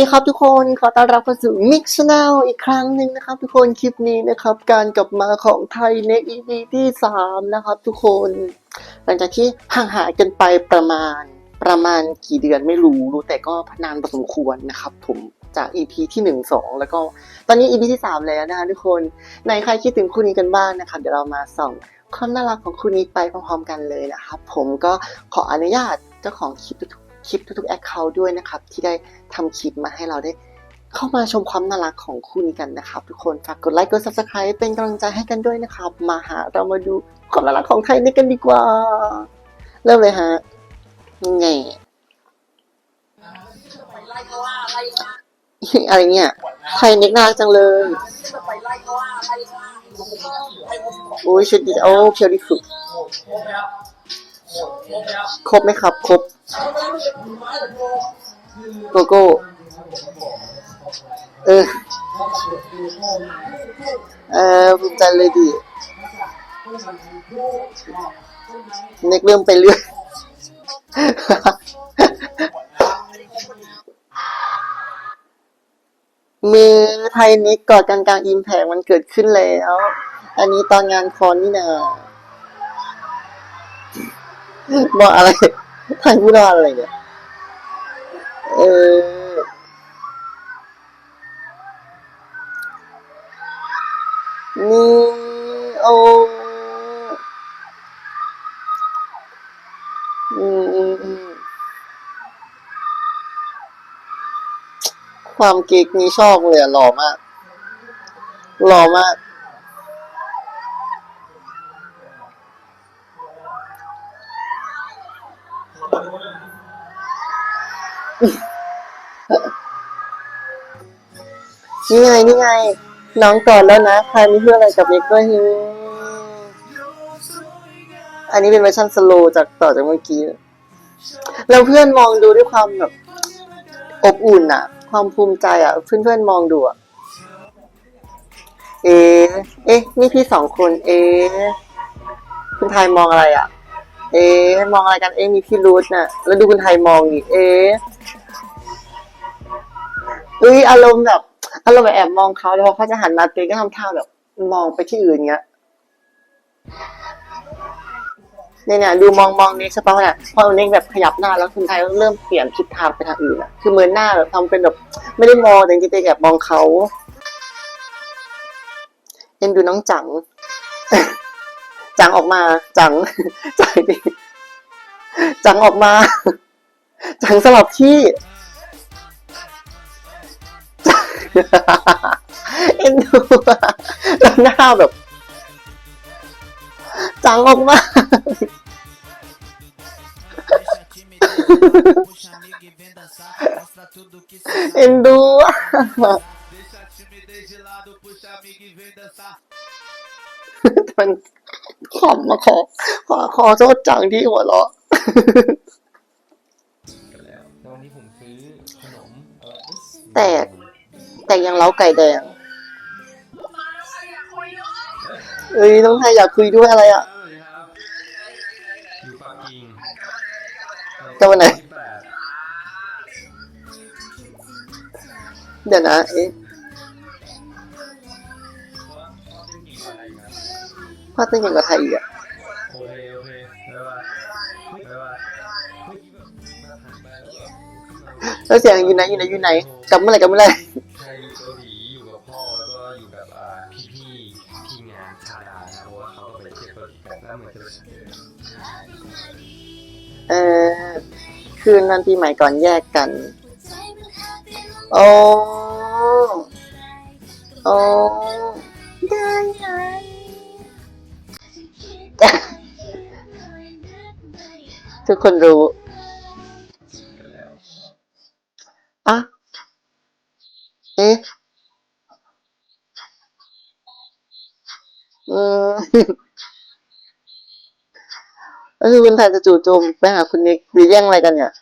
ดีครับทุกคนขอต้อนรับเข้าสู่ Mix Channel อีกครั้งหนึ่งนะครับ ทุกคนคลิปนี้นะครับ การกลับมาของไทย Next EP ที่สามนะครับ ทุกคน หลังจากที่ห่างหายกันไปประมาณประมาณกี่เดือนไม่รู้รู้แต่ก็นานพอสมควรนะครับ ผมจาก EP ที่หนึ่งสองแล้วก็ตอนนี้ EP ที่สามแล้วนะคะทุกคนในใครคิดถึงคู่นี้กันบ้างนะครับเดี๋ยวเรามาส่องความน่ารักของคู่นี้ไปพร้อมๆกันเลยนะครับผมก็ขออนุญาตเจ้าของคลิปทุก คลิปทุกๆแอคเคาท์ด้วยนะครับ ที่ได้ทำคลิปมาให้เราได้เข้ามาชมความน่ารักของคู่นี้กันนะครับ ทุกคนฝากกดไลค์กด subscribe เป็นกำลังใจให้กันด้วยนะครับ มาหาเรามาดูความน่ารักของไทยนี่กันดีกว่า เริ่มเลยฮะไงอะไรเนี่ยไทยเน็กน่ารักจังเลยโอ้ยชุดดีโอ้เพียวดีสุด ครบไหมครับ ครบ โกโก้ เออ เออภูมิใจเลยดิเน็กเริ่มไปเรื่อยมือไทยนิกกอดกลางกลางอิมแพงมันเกิดขึ้นแล้ว อันนี้ตอนงานคอนนี่นะ บอกอะไรไทยพูดว่าอะไรเนี่ย เออ นี่โอ้อืมอืมอืมความเก๊กนี้ชอบเลยอะหล่อมาก หล่อมาก นี่ไงนี่ไง น้องก่อนแล้วนะ ใครมีเพื่ออะไรกับเน็กด้วยฮึอันนี้เป็นเวอร์ชันสโลว์จากต่อจากเมื่อกี้ แล้วเพื่อนมองดูด้วยความแบบอบอุ่นอะความภูมิใจอะเพื่อนๆมองดูอะเอะเอ๊ะ นี่พี่สองคน เอ๊ะคุณไทยมองอะไรอะเอ๊ะมองอะไรกัน เอ๊ะมีพี่รูทน่ะ แล้วดูคุณไทยมองอีกเอ๊ะเอ้ยอารมณ์แบบ อารมณ์แบบแอบมองเขาแล้วพอเขาจะหันมาตีก็ทำท่าแบบ มองไปที่อื่นเงี้ยเนี่ยเนี่ยดูมองมองเน็กใช่ปะเนี่ยพอเน็กแบบขยับหน้าแล้วคุณไทยก็เริ่มเปลี่ยนทิศทางไปทางอื่นอะคือเมินหน้าแบบทำเป็นแบบไม่ได้มองแต่จริงๆไปแอบมองเขาเอ็นดูน้องจัง จังออกมา จังจังดิจังออกมา จังสลับที่ เอ็นดูอะแล้วหน้าแบบ จังออกมา Puxa amiga e vem dançar, mostra tudo que cê เอ็นดูอะ Deixa a timidez de lado, puxa amiga e vem dançar. มันขำมาขอ ขอขอโทษจังที่หัวเราะกันแล้วแล้ววันนี้ผมซื้อขนมเออแตก แต่ยังเล้าไก่แดงเอ้ยน้องไทยอยากคุยด้วยอะไรอะสวับอยู่ปักกิ่งจะวันไหน เดี๋ยวนะเอ๊ะเพราะว่าชอเต้นกิ่งอะไรครับพ่อเก่งกว่าไทยอีกอะโอเคโอเคบ๊ายบายบ๊ายบายเมื่อกี้แล้วแบบแล้วเสียงอยู่ไหนอยู่ไหนอยู่ไหนกลับเมื่อไหร่กลับเมื่อไหร่ เออคืนวันปีใหม่ก่อนแยกกัน โอ้ โอ้ ได้ไงทุกคนรู้อะเอ๊ะอืม ก็คือคุณถ่ายจะจู่โจมไปหาคุณนิกหรือแย่งอะไรกันเนี่ย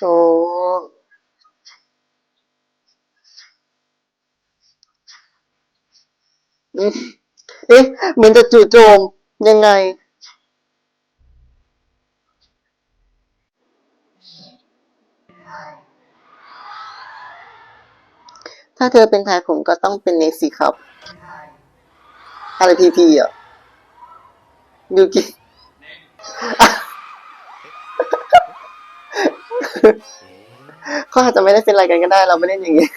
โอ้เอ๊ะเหมือนจะจู่โจมยังไง ถ้าเธอเป็นไายผมก็ต้องเป็นเนสิครับอะไรพีพีอะ ยูกิเขาอาจจะไม่ได้เป็นอะไรกันก็ได้ เราไม่ได้อย่างงี้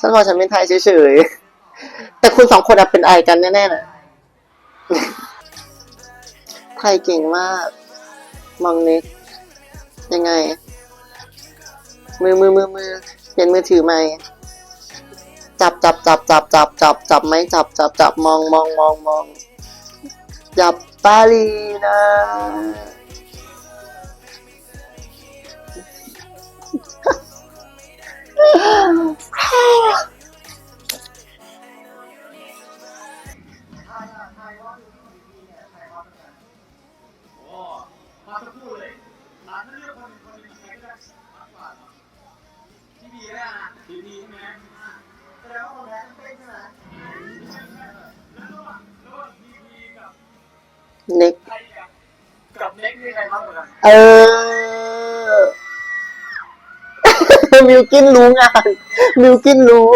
ฉันบอกฉันเป็นไทยเฉยๆ แต่คุณสองคนอะเป็นไอกันแน่ๆน่ะไทยเก่งมาก มองเน็ก ยังไง มือมือมือมือเปลี่ยนมือถือไหมจับจับจับจับจับจับจับไหมจับจับจับมองมองมองมอง จับปาลีนะโอ้มาสักครู่เลยานถ้าเลือกคนคนหนึ่งใครก็ได้มากกว่าพี่บีแล้วนะพี่บีใช่ไหมแสดงว่าคนแรกเป็นใช่ไหม เน็กใครกับกับเน็กนี่ใครมากกว่ากันเออ มิวกินรู้งาน มิวกินรู้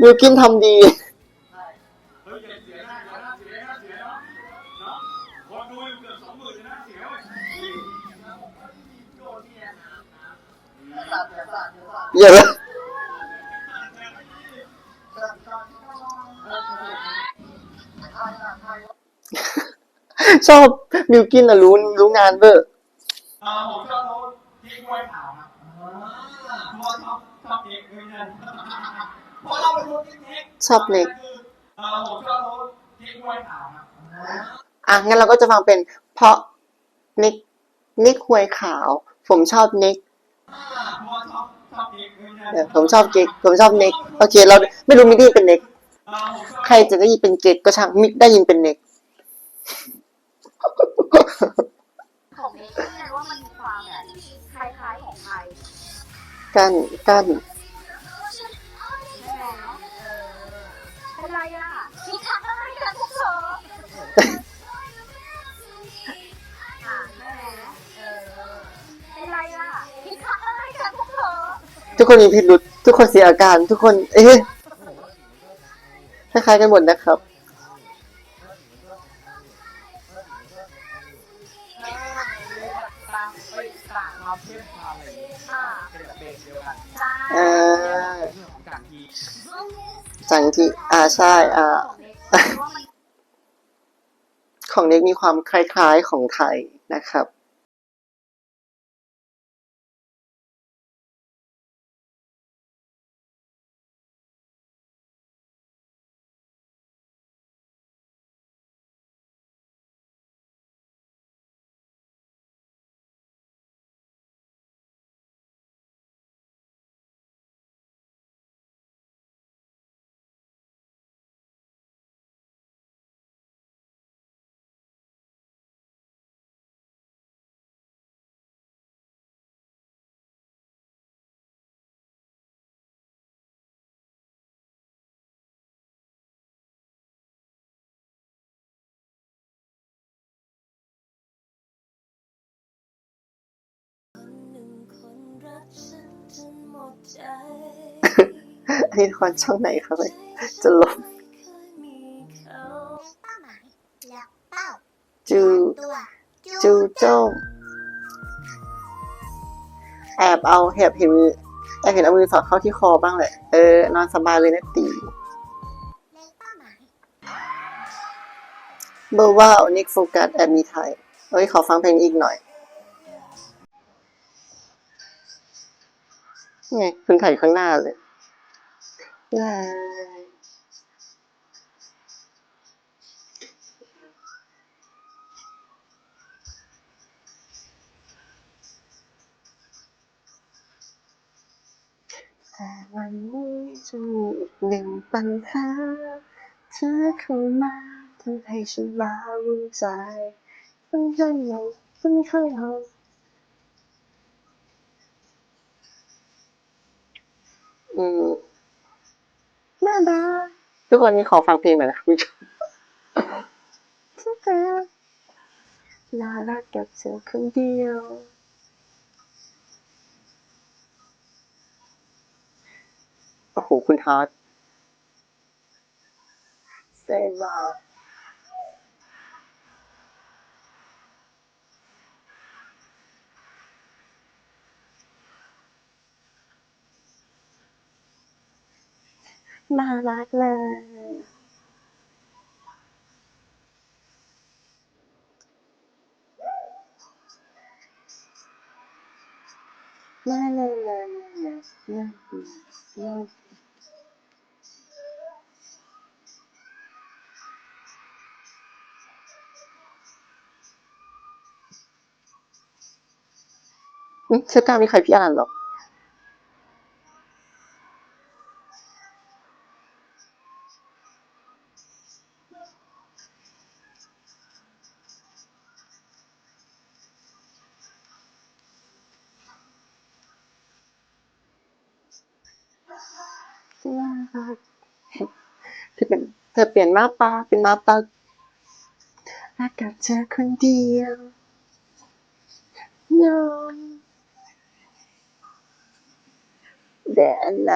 มิวกินทำดีเฮ้ยอย่าเสียหน้าอย่าหน้าเสียหน้าเสียเนาะเนาะคนดูอยู่เกือบสองหมื่นเลยนะ เสียเว้ยโดนเนี่ยนะเยอะชอบมิวกินอะรู้รู้งานเบอร์เอ่อผมชอบโน้ตที่กล้วยขาวนะเพราะว่าชอบชอบเอกเลยนะเพราะเราเป็นคนที่เอกชอบเน็กเอ่อผมชอบโน้ตที่กล้วยขาวนะอะงั้นเราก็จะฟังเป็น เพราะนิกนิกหวยขาว ผมชอบนิกเพราะว่าชอบชอบเอกเลยนะเออผมชอบเกกผมชอบเน็กโอเค เราไม่รู้มิกได้ยินเป็นเน็กเอ่อผมชอบใครจะได้ยินเป็นเกกก็ช่างมิกได้ยินเป็นเน็ก ของเอกเนี่ยว่ามันมีความแบบคล้ายๆของไทยกันกันใช่ไหมเออเป็นไรอะมีทำอะไรกันพวกเธออ่าใช่ไหมเออเป็นไรอะมีทำอะไรกันพวกเธอทุกคนมีพิรุษทุกคนเสียอาการ ทุกคน เอ๊ะคล้ายๆกันหมดนะครับ จังที่อ่าใช่อ่าของเล็กมีความคล้ายๆของไทยนะครับ คนรักฉันจนหมดใจอันนี้ละครช่องไหนครับเนี่ยจะลบไม่เคยมีเขาเป้าหล้วเป้าจูจูโจ้แอบเอาแอบเห็นมือแอบเห็นเอามือสอดเข้าที่คอบ้างแหละ เออนอนสบายเลยนะตีเบอร์ว่าอนิกโฟกัสแอบมีไทยเอ้ยขอฟังเพลงอีกหน่อย นี่ไงคุณถ่ายอยู่ข้างหน้าเลยว้ายแต่วันนี้จะมีอีกหนึ่งปัญหาเธอเข้ามาทำให้ฉันมาวุ่นใจคุณเคยหลงคุณเคยหง อืมน่ารักทุกคนนี้ขอฟังเพลงหน่อยนะคุณผู้ชมทุกคนน่ารักกับเธอคนเดียวโอ้โหคุณฮาร์ดเซบา น่ารักเลย La la la la la la la. อืมเชื่อกล้ามีใครพี่อ่านหรอก เสื้อค่ะเธอเป็นเธอเปลี่ยนมาปาเป็นมาปารักกับเธอคนเดียวยอมแดนไหน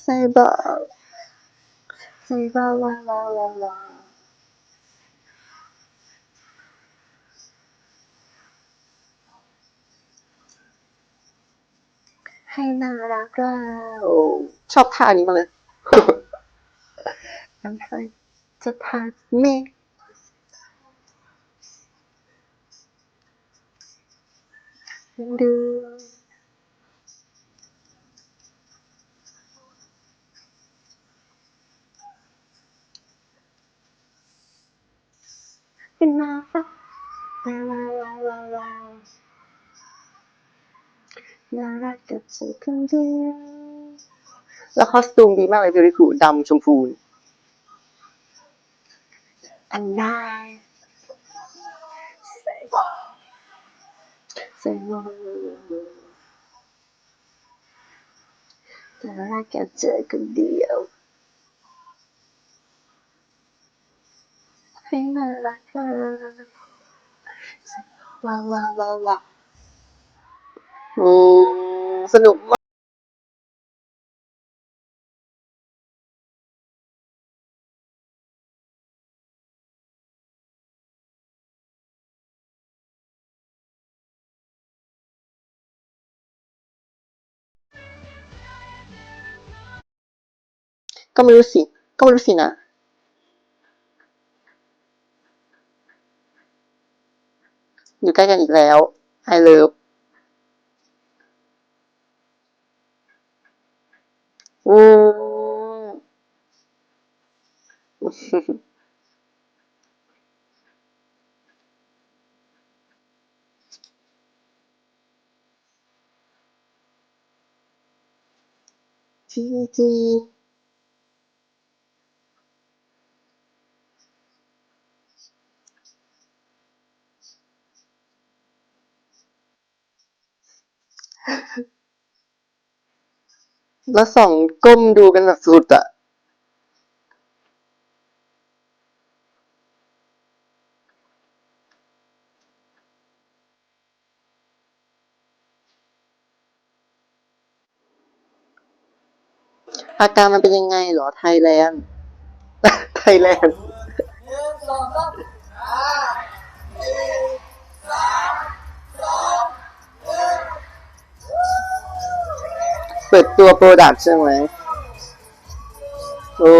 ใส่บอกใส่บอกลาลาลาลาให้น่ารักเราชอบท่านี้มาเลย น้ำใสจะทานเมฆดูเป็นมาฟ้าลาลาลาลาลาน่ารักกับเธอคนเดียวแล้วคอสตูมดีมากเลยบิวตี้คูดำชมพู อันได้ใส่บอกใส่บอกแต่รักแค่เจอคนเดียวให้น่ารักนะว้าวว้าวว้าวว้าวโอ้สนุกม ก็ไม่รู้สิ ก็ไม่รู้สินะอยู่ใกล้กันอีกแล้ว I love อืมจีจี แล้วส่องก้มดูกันแบบสุดอะอาการมันเป็นยังไงเหรอไทยแลนด์ ไทยแลนด์เปิดตัวโปรดักใช่ไหมโอ้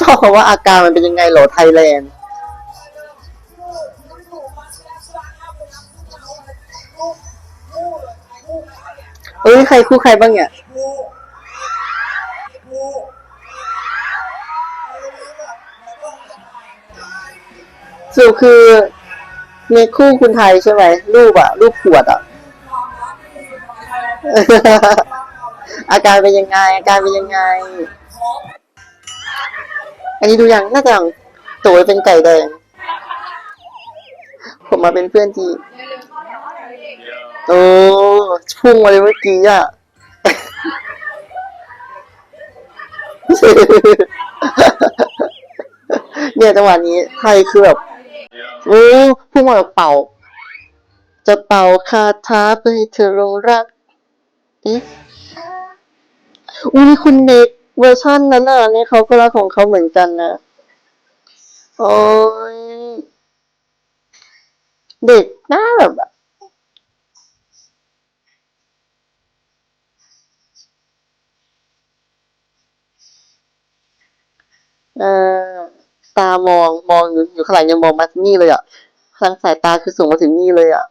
ชอบคำว่าอาการมันเป็นยังไงเหรอไทยแลนด์เอ้ยใครคู่ใครบ้างเนี่ยสรุปคือมีคู่คุณไทยใช่ไหมรูปอะรูปขวดอะ อาการเป็นยังไง อาการเป็นยังไง อันนี้ดูยังน่าจะยังโตเป็นไก่แดง ผมมาเป็นเพื่อนทีโอ้พุ่งมาเลยเมื่อกี้อะเนี่ยจังหวะนี้ไทยคือแบบโอ้พุ่งมาแบบเป่า จะเป่าคาถาเพื่อให้เธอลงรัก อ๊ะอุ้ยคุณเด็กเวอร์ชันนั้นน่ะนี่เขาก็รักของเขาเหมือนกันนะโอ้ยเด็กหน้าแบบเออตามองมองอยู่อยู่ข้างหลังยังมองมาที่นี่เลยอะพลังสายตาคือสูงมาถึงนี่เลยอะ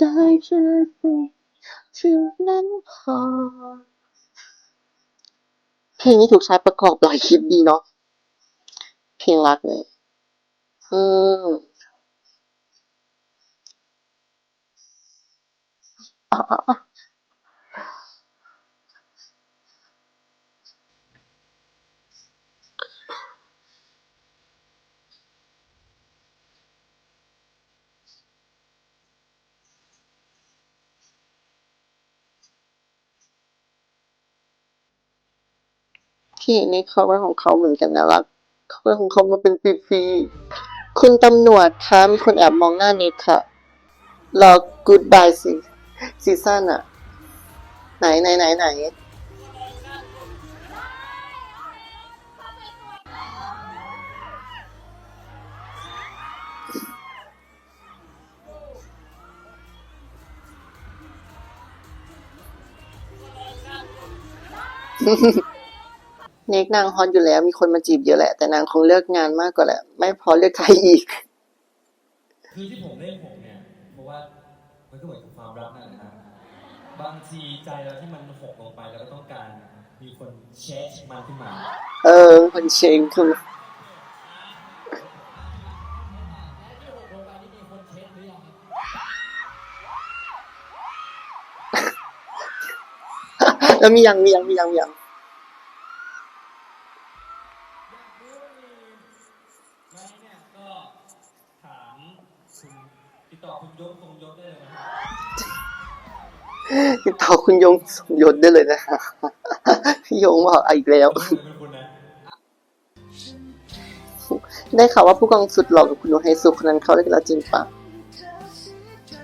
ได้แค่สิ่งที่นั้นพอ เพลงนี้ถูกใช้ประกอบหลายคลิปดีเนาะ เพลงรักเลย อืมอะ ที่นี่เขาเป็นของเขาเหมือนกันนะรักเขาเป็นของเขามาเป็นปีๆคุณตำรวจคะมีคนแอบมองหน้าเน็ตค่ะรอ goodbye ซีซีซั่นอะไหนไหนไหนไหน เน็กนางฮอตอยู่แล้ว มีคนมาจีบเยอะแหละ แต่นางคงเลือกงานมากกว่าแหละ ไม่พอเลือกใครอีก คือที่ผมเล่นผมเนี่ย เพราะว่ามันก็เหมือนกับความรักนั่นแหละครับบางทีใจเราที่มันหกลงไปเราก็ต้องการมีคนเช็คมันขึ้นมา เออ คนเชงคือแล้วมียังมียังมียังมียัง ไม่เนี่ยก็ถามคุณติดต่อคุณยศคงยศได้เลยนะครับ ติดต่อ คุณยงสมยศได้เลยนะพี่ยงบอกอีกแล้ว ได้ข่าวว่าผู้กองสุดหล่อกับคุณโนไฮสุคนนั้นเขาเลิกกันแล้วจริงปะ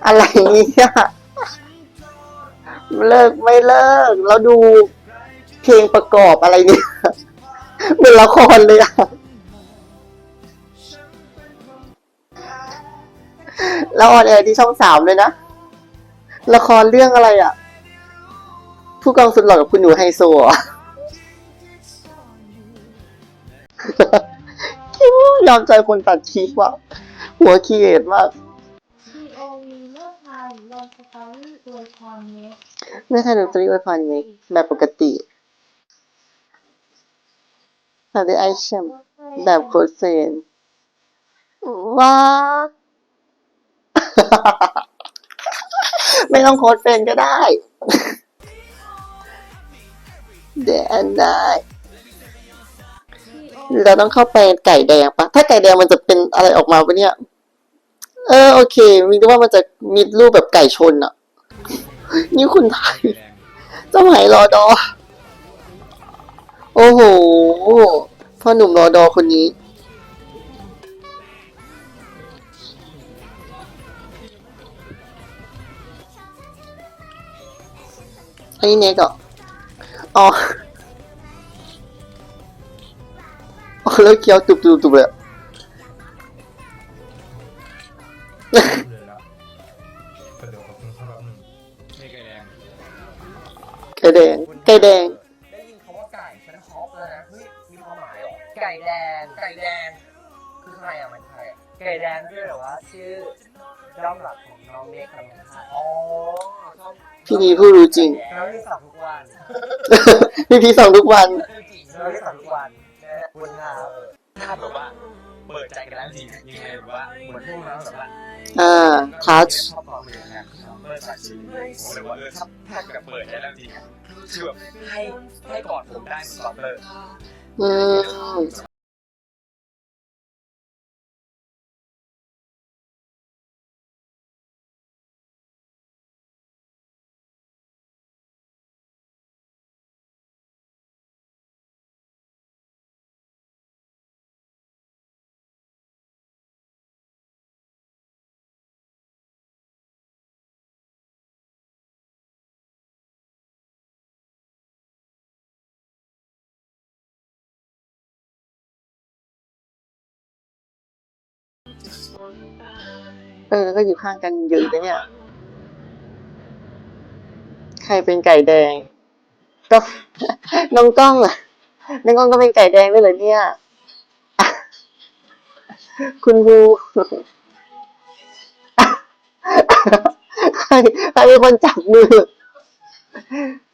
อะไรเนี่ยเลิกไม่เลิกแล้วดูเพลงประกอบอะไรเนี่ยเหมือนละครเลยอะแล้วออนแอร์ที่ช่องสามเลยนะ ละครเรื่องอะไรอะ ผู้กองสุดหล่อกับคุณหนูไฮโซคิวยอมใจคนตัดคลิปว่ะ หัวคีเอทมากทีโอวีเลือกทายลงสตอรี่อวยพรเน็กเมื่อทานดนตรีอวยพรเน็กแบบปกติสวัสดีไอเชมแบบโคเซนว้าไม่ต้องโคเซนก็ได้ เดนได้เราต้องเข้าไปไก่แดงปะถ้าไก่แดงมันจะเป็นอะไรออกมาปะเนี่ย เออโอเคมีก็ว่ามันจะมีรูปแบบไก่ชนอะนี่คุณไทยสมัยรอดอ โอ้โหพ่อหนุ่มรอดอคนนี้ อันนี้เน็กเหรออ๋ ออ๋อแล้วเคี้ยวตุบตุบตุบเลยอะเลยแล้วกระโดดกับคุณเขาแบบหนึ่งนี่ไก่แดงไก่แดงไก่แดง ได้ยินคำว่าไก่ฉันช็อกเลยนะเฮ้ยมีความหมายเหรอไก่แดงไก่แดงคือใครอะมันใครอะไก่แดงด้วยเหรอว่าชื่อด้อมหลักของน้องเน็กกับน้องค่ะอ๋อชอบ พี่นีผู้รู้จริง เราเรียกสับทุกวันพี่พีส่องทุกวันจริงเราเรียกสับทุกวันคุณครับถ้าแบบว่าเปิดใจกันแล้วจริงยังไงแบบว่าเหมือนพวกเราแบบว่าอ่า ทัช ชอบความเป็นงานเปิดใจจริงผมเลยว่าเออถ้าถ้าแบบเปิดใจแล้วจริงอะคือแบบให้ให้กอดผมได้เหมือนกอดเลยอืม เออ ก็อยู่ข้างกันเยอะเลยเนี่ย ใครเป็นไก่แดง ก็น้องกล้องอะน้องกล้องก็เป็นไก่แดงด้วยเหรอเนี่ย คุณบูใครใครเป็นคนจับมือ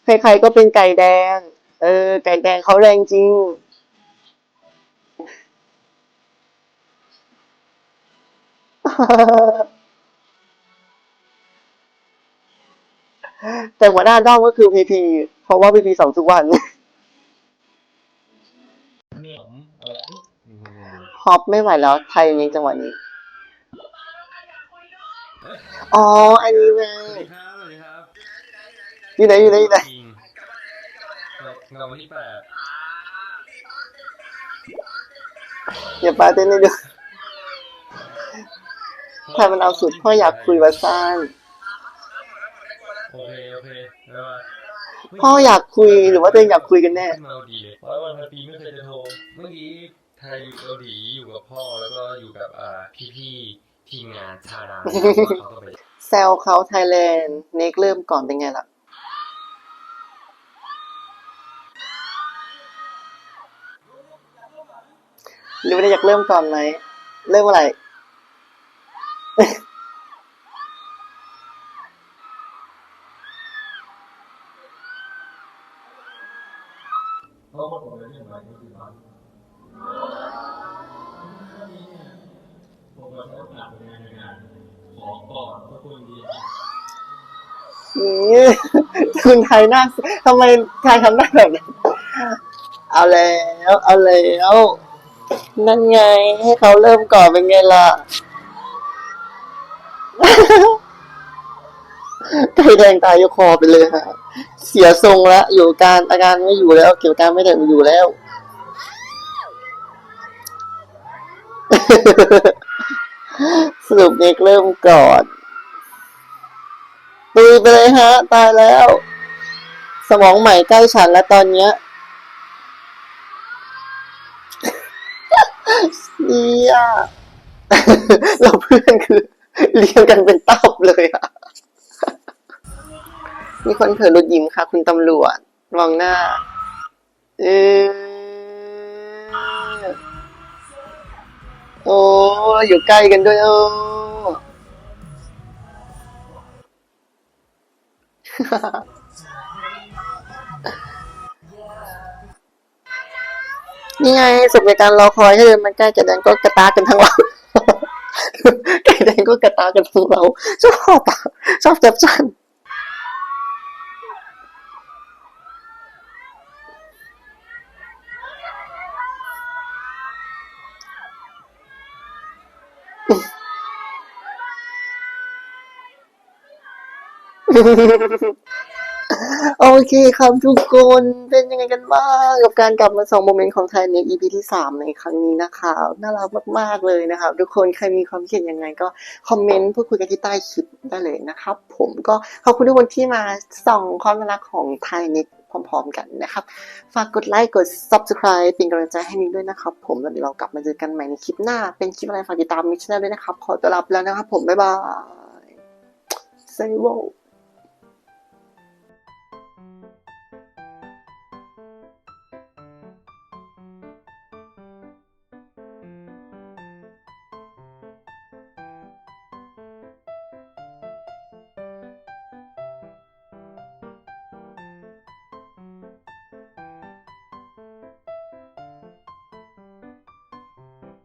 ใครๆก็เป็นไก่แดง เออ ไก่แดงเขาแรงจริง แต่หัวหน้าด้อมก็คือพีพีเพราะว่าพีพีสองทุกวันเนี่ยผมอะไรฮอปไม่ไหวแล้วไทยในจังหวะนี้ อ๋อ อันนี้ไงสวัสดีครับสวัสดีครับอยู่ไหนอยู่ไหนอยู่ไหนจริงเงาวันที่แปด อย่าปาเต้นให้ดู ถ้ามันเอาสุดพ่ออยากคุยวาซ่านโอเคโอเคแล้วว่าพ่ออยากคุยหรือว่าตัวเองอยากคุยกันแน่เมาดีเลยเพราะวันพันปีไม่เคยจะโทรเมื่อกี้ไทยอยู่เกาหลีอยู่กับพ่อแล้วก็อยู่กับอ่าพี่ๆทีมงานชาดาเขาก็ไปแซลเขาไทยแลนด์เนกเริ่มก่อนเป็นไงล่ะหรือว่าอยากเริ่มก่อนไหมเริ่มอะไร นี่คุณไทยน้าทำไมไทยทำได้แบบนั้นเอาแล้ว เอาแล้ว นั่นไง ให้เขาเริ่มก่อนเป็นไงล่ะ ไก่แดงตายยกคอไปเลยฮะเสียทรงแล้วอยู่การอาการไม่อยู่แล้ว เกี่ยวกับการไม่ได้อยู่แล้ว สรุปเน็กเริ่มก่อนตุยไปเลยฮะ ตายแล้ว สมองใหม่ใกล้ฉันแล้วตอนเนี้ยเสียเราเพื่อนคือ เรียงกันเป็นตับเลยอะมีคนเผลอหลุดยิ้มค่ะ คุณตำรวจมองหน้า เออโอ้อยู่ใกล้กันด้วยโอ้นี่ไงสุขในการรอคอยให้เดินมันใกล้ไก่แดงก็กระตากกันทั้งเราไก่แดงก็กระตากกัน ทั้งเราชอบอะชอบจับจัน โอเคครับทุกคนเป็นยังไงกันบ้างกับการกลับมาส่งโมเมนต์ของไทยใน EP ที่สามในครั้งนี้นะคะน่ารักมากๆเลยนะครับ ทุกคนใครมีความคิดยังไงก็คอมเมนต์พูดคุยกันที่ใต้คลิปได้เลยนะครับ ผมก็ขอบคุณทุกคนที่มาส่องความน่ารักของไทยนิกพร้อมๆกันนะครับ ฝากกดไลค์กด subscribe เป็นกำลังใจให้นิกด้วยนะครับ ผมแล้วเดี๋ยวเรากลับมาเจอกันใหม่ในคลิปหน้า เป็นคลิปอะไรฝากติดตามมิชชั่นด้วยนะครับ ขอตัวลาไปแล้วนะครับผมบ๊ายบาย Say wow